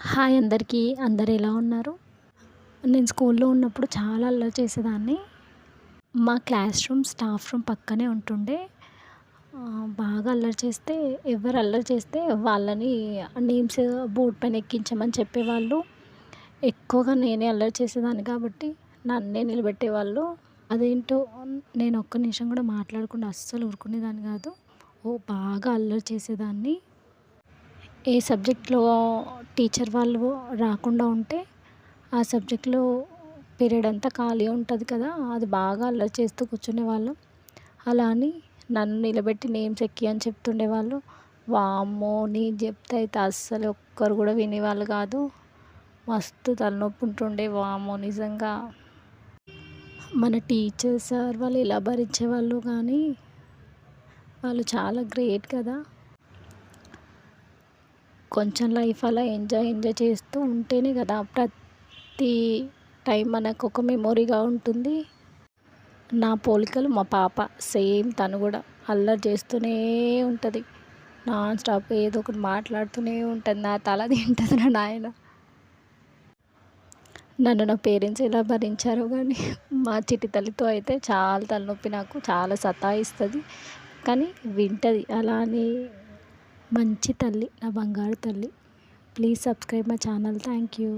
Hi అందరికీ. అందరు ఎలా ఉన్నారు? నేను స్కూల్లో ఉన్నప్పుడు చాలా అల్లరి చేసేదాన్ని. మా క్లాస్ రూమ్ స్టాఫ్ రూమ్ పక్కనే ఉంటుండే. బాగా అల్లరి చేస్తే ఎవరు అల్లరి చేస్తే వాళ్ళని నేమ్స్ బోర్డ్ పైన ఎక్కించమని చెప్పేవాళ్ళు. ఎక్కువగా నేనే అల్లరి చేసేదాన్ని కాబట్టి నన్నే నిలబెట్టేవాళ్ళు. అదేంటో నేను ఒక్క నిమిషం కూడా మాట్లాడకుండా అస్సలు ఊరుకునేదాన్ని కాదు. ఓ బాగా అల్లరి చేసేదాన్ని. ఏ సబ్జెక్ట్లో టీచర్ వాళ్ళు రాకుండా ఉంటే ఆ సబ్జెక్ట్లో పీరియడ్ అంతా ఖాళీ ఉంటుంది కదా అది బాగా అల్లరి చేస్తూ కూర్చునేవాళ్ళం అలా అని నన్ను నిలబెట్టి నేమ్స్ ఎక్కి అని చెప్తుండేవాళ్ళు వామ్మో నేను చెప్తే అయితే అస్సలు ఒక్కరు కూడా వినేవాళ్ళు కాదు. మస్తు తలనొప్పి ఉంటుండే వామ్మో నిజంగా. మన టీచర్ సార్ వాళ్ళు ఇలా భరించేవాళ్ళు కానీ వాళ్ళు చాలా గ్రేట్ కదా. కొంచెం లైఫ్ అలా ఎంజాయ్ ఎంజాయ్ చేస్తూ ఉంటేనే కదా ప్రతి టైం మనకు ఒక మెమొరీగా ఉంటుంది. నా పోలికలు మా పాప సేమ్ తను కూడా అల్లరి చేస్తూనే ఉంటుంది. నాన్ స్టాప్ ఏదో ఒకటి మాట్లాడుతూనే ఉంటుంది. నా తల తింటుంది నా నాయన. నన్ను నా పేరెంట్స్ ఎలా భరించారో కానీ మా చిట్టి తల్లితో అయితే చాలా తలనొప్పి నాకు చాలా సతాయిస్తుంది. కానీ వింటుంది. అలా అని మంచి తల్లి నా బంగారు తల్లి. Please subscribe my channel thank you